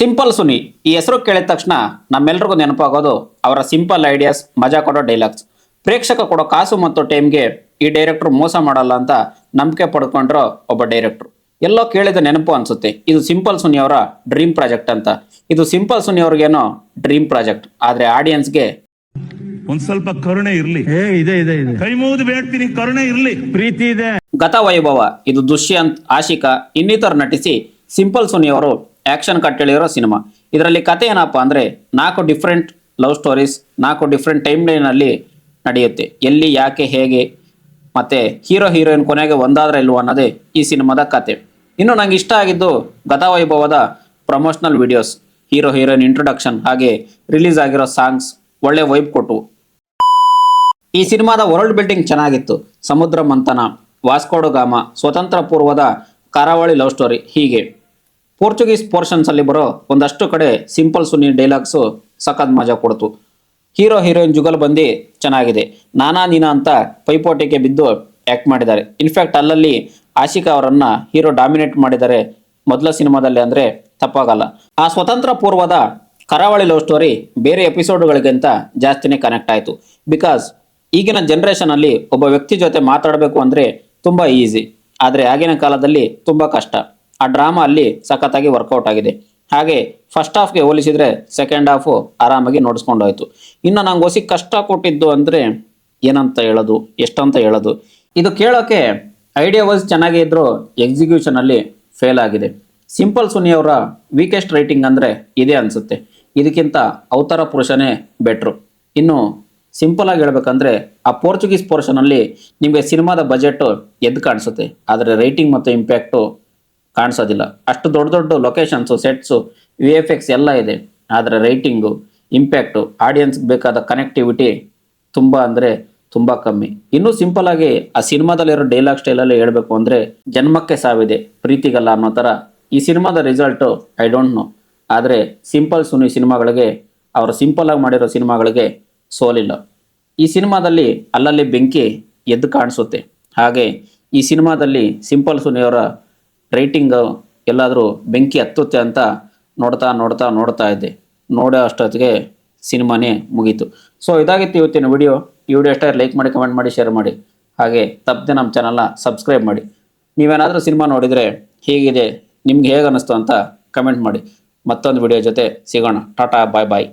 Simple Suni. ಈ ಹೆಸರು ಕೇಳಿದ ತಕ್ಷಣ ನಮ್ಮೆಲ್ರಿಗೂ ನೆನಪಾಗೋದು ಅವರ ಸಿಂಪಲ್ ಐಡಿಯಾಸ್ ಮಜಾ ಕೊಡೋ ಡೈಲಾಗ್ಸ್. ಪ್ರೇಕ್ಷಕ ಕೊಡೋ ಕಾಸು ಮತ್ತು ಟೈಮ್ಗೆ ಈ ಡೈರೆಕ್ಟರ್ ಮೋಸ ಮಾಡಲ್ಲ ಅಂತ ನಂಬಿಕೆ ಪಡ್ಕೊಂಡ್ರೋ ಒಬ್ಬ ಡೈರೆಕ್ಟ್ರು. ಎಲ್ಲೋ ಕೇಳಿದ ನೆನಪು ಅನ್ಸುತ್ತೆ. ಇದು ಸಿಂಪಲ್ ಸುನಿ ಅವರ ಡ್ರೀಮ್ ಪ್ರಾಜೆಕ್ಟ್ ಅಂತ. ಇದು ಸಿಂಪಲ್ ಸುನಿ ಅವ್ರಿಗೇನೋ ಡ್ರೀಮ್ ಪ್ರಾಜೆಕ್ಟ್. ಆದ್ರೆ ಆಡಿಯನ್ಸ್ಗೆ ಒಂದ್ ಸ್ವಲ್ಪ ಕರುಣೆ ಇರಲಿ. ಏ ಇದೆ ಇದೆ ಇದೆ. ಕೈ ಮುಗಿದು ಬೇಡ್ತೀನಿ ಕರುಣೆ ಇರಲಿ. ಪ್ರೀತಿ ಇದೆ. ಗತ ವೈಭವ ಇದು ದುಷ್ಯಂತ್ ಆಶಿಕಾ ಇನ್ನಿತರ ನಟಿಸಿ ಸಿಂಪಲ್ ಸುನಿ ಅವರು ಆಕ್ಷನ್ ಹೇಳಿರೋ ಸಿನಿಮಾ. ಇದರಲ್ಲಿ ಕತೆ ಏನಪ್ಪ ಅಂದರೆ ನಾಲ್ಕು ಡಿಫ್ರೆಂಟ್ ಲವ್ ಸ್ಟೋರೀಸ್ ನಾಲ್ಕು ಡಿಫ್ರೆಂಟ್ ಟೈಮ್ ಲೈನಲ್ಲಿ ನಡೆಯುತ್ತೆ. ಎಲ್ಲಿ, ಯಾಕೆ, ಹೇಗೆ, ಮತ್ತೆ ಹೀರೋ ಹೀರೋಯಿನ್ ಕೊನೆಗೆ ಒಂದಾದ್ರೆ ಇಲ್ವೋ ಅನ್ನೋದೇ ಈ ಸಿನಿಮಾದ ಕತೆ. ಇನ್ನು ನಂಗೆ ಇಷ್ಟ ಆಗಿದ್ದು ಗತವೈಭವದ promotional videos hero heroine introduction ಹಾಗೆ ರಿಲೀಸ್ ಆಗಿರೋ ಸಾಂಗ್ಸ್ ಒಳ್ಳೆ ವೈಬ್ ಕೊಟ್ಟು. ಈ ಸಿನಿಮಾದ ವರ್ಲ್ಡ್ ಬಿಲ್ಡಿಂಗ್ ಚೆನ್ನಾಗಿತ್ತು. ಸಮುದ್ರ ಮಂಥನ ವಾಸ್ಕೋಡು ಗಾಮ, ಸ್ವತಂತ್ರ ಪೂರ್ವದ ಕರಾವಳಿ ಲವ್ ಸ್ಟೋರಿ ಹೀಗೆ. ಪೋರ್ಚುಗೀಸ್ ಪೋರ್ಷನ್ಸ್ ಅಲ್ಲಿ ಬರೋ ಒಂದಷ್ಟು ಕಡೆ ಸಿಂಪಲ್ ಸುನಿ ಡೈಲಾಗ್ಸು ಸಖತ್ ಮಜಾ ಕೊಡ್ತು. ಹೀರೋ, ಹೀರೋಯಿನ್ ಜುಗಲ್ ಬಂದಿ ಚೆನ್ನಾಗಿದೆ. ನಾನಾ ನೀನಾ ಅಂತ ಪೈಪೋಟಿಗೆ ಬಿದ್ದು ಆ್ಯಕ್ಟ್ ಮಾಡಿದ್ದಾರೆ. ಇನ್ಫ್ಯಾಕ್ಟ್ ಅಲ್ಲಲ್ಲಿ ಆಶಿಕಾ ಅವರನ್ನ ಹೀರೋ ಡಾಮಿನೇಟ್ ಮಾಡಿದ್ದಾರೆ ಮೊದಲ ಸಿನಿಮಾದಲ್ಲಿ ಅಂದರೆ ತಪ್ಪಾಗಲ್ಲ. ಆ ಸ್ವತಂತ್ರ ಪೂರ್ವದ ಕರಾವಳಿ ಲವ್ ಸ್ಟೋರಿ ಬೇರೆ ಎಪಿಸೋಡ್ಗಳಿಗಿಂತ ಜಾಸ್ತಿನೇ ಕನೆಕ್ಟ್ ಆಯಿತು. ಬಿಕಾಸ್ ಈಗಿನ ಜನ್ರೇಷನಲ್ಲಿ ಒಬ್ಬ ವ್ಯಕ್ತಿ ಜೊತೆ ಮಾತಾಡಬೇಕು ಅಂದರೆ ತುಂಬ ಈಸಿ ಆದರೆ ಆಗಿನ ಕಾಲದಲ್ಲಿ ತುಂಬ ಕಷ್ಟ. ಆ ಡ್ರಾಮಾ ಅಲ್ಲಿ ಸಖತ್ತಾಗಿ ವರ್ಕೌಟ್ ಆಗಿದೆ. ಹಾಗೆ ಫಸ್ಟ್ ಹಾಫ್ಗೆ ಹೋಲಿಸಿದರೆ ಸೆಕೆಂಡ್ ಹಾಫು ಆರಾಮಾಗಿ ನೋಡಿಸ್ಕೊಂಡು ಹೋಯ್ತು. ಇನ್ನು ನಂಗೆ ಹೊಸಿ ಕಷ್ಟ ಕೊಟ್ಟಿದ್ದು ಅಂದರೆ ಏನಂತ ಹೇಳೋದು, ಎಷ್ಟಂತ ಹೇಳೋದು. ಇದು ಕೇಳೋಕ್ಕೆ ಐಡಿಯಾ ವೈಸ್ ಚೆನ್ನಾಗೇ ಇದ್ದರೂ ಎಕ್ಸಿಕ್ಯೂಷನಲ್ಲಿ ಫೇಲ್ ಆಗಿದೆ. ಸಿಂಪಲ್ ಸುನಿ ಅವರ ವೀಕೆಸ್ಟ್ ರೈಟಿಂಗ್ ಅಂದರೆ ಇದೇ ಅನಿಸುತ್ತೆ. ಇದಕ್ಕಿಂತ ಅವತಾರ ಪುರುಷನೇ ಬೆಟ್ರು ಇನ್ನು ಸಿಂಪಲ್ ಆಗಿ ಹೇಳ್ಬೇಕಂದ್ರೆ ಆ ಪೋರ್ಚುಗೀಸ್ ಪೋರ್ಷನಲ್ಲಿ ನಿಮಗೆ ಸಿನಿಮಾದ ಬಜೆಟ್ ಎದ್ದು ಕಾಣಿಸುತ್ತೆ. ಆದರೆ ರೈಟಿಂಗ್ ಮತ್ತು ಇಂಪ್ಯಾಕ್ಟು ಕಾಣಿಸೋದಿಲ್ಲ. ಅಷ್ಟು ದೊಡ್ಡ ದೊಡ್ಡ locations sets V F X ಎಲ್ಲ ಇದೆ. ಆದರೆ ರೈಟಿಂಗು ಇಂಪ್ಯಾಕ್ಟು ಆಡಿಯನ್ಸ್ಗೆ ಬೇಕಾದ ಕನೆಕ್ಟಿವಿಟಿ ತುಂಬ ಅಂದರೆ ತುಂಬ ಕಮ್ಮಿ. ಇನ್ನೂ ಸಿಂಪಲ್ ಆ ಸಿನಿಮಾದಲ್ಲಿರೋ ಡೈಲಾಗ್ ಸ್ಟೈಲಲ್ಲಿ ಹೇಳಬೇಕು ಅಂದರೆ ಜನ್ಮಕ್ಕೆ ಸಾವಿದೆ, ಪ್ರೀತಿಗಲ್ಲ ಅನ್ನೋ ಥರ. ಈ ಸಿನಿಮಾದ ರಿಸಲ್ಟು ಐ ಡೋಂಟ್ ನೋ ಆದರೆ ಸಿಂಪಲ್ ಸುನಿ ಸಿನಿಮಾಗಳಿಗೆ, ಅವರು ಸಿಂಪಲಾಗಿ ಮಾಡಿರೋ ಸಿನಿಮಾಗಳಿಗೆ ಸೋಲಿಲ್ಲ. ಈ ಸಿನಿಮಾದಲ್ಲಿ ಅಲ್ಲಲ್ಲಿ ಬೆಂಕಿ ಎದ್ದು ಕಾಣಿಸುತ್ತೆ. ಹಾಗೆ ಈ ಸಿನಿಮಾದಲ್ಲಿ ಸಿಂಪಲ್ ಸುನಿಯವರ ರೈಟಿಂಗ್ ಎಲ್ಲಾದರೂ ಬೆಂಕಿ ಹತ್ತುತ್ತೆ ಅಂತ ನೋಡ್ತಾ ನೋಡ್ತಾ ನೋಡ್ತಾ ಇದ್ದೆ. ನೋಡೋ ಅಷ್ಟೊತ್ತಿಗೆ ಸಿನಿಮಾನೇ ಮುಗೀತು. ಸೊ ಇದಾಗಿತ್ತು ಇವತ್ತಿನ ವಿಡಿಯೋ ಈ ವಿಡಿಯೋ ಅಷ್ಟೇ ಲೈಕ್ ಮಾಡಿ ಕಮೆಂಟ್ ಮಾಡಿ ಶೇರ್ ಮಾಡಿ. ಹಾಗೆ ತಪ್ಪದೆ ನಮ್ಮ ಚಾನಲ್ನ ಸಬ್ಸ್ಕ್ರೈಬ್ ಮಾಡಿ. ನೀವೇನಾದರೂ ಸಿನಿಮಾ ನೋಡಿದರೆ ಹೇಗಿದೆ, ನಿಮ್ಗೆ ಹೇಗೆ ಅನ್ನಿಸ್ತು ಅಂತ ಕಮೆಂಟ್ ಮಾಡಿ. ಮತ್ತೊಂದು ವಿಡಿಯೋ ಜೊತೆ ಸಿಗೋಣ. ಟಾಟಾ ಬಾಯ್ ಬಾಯ್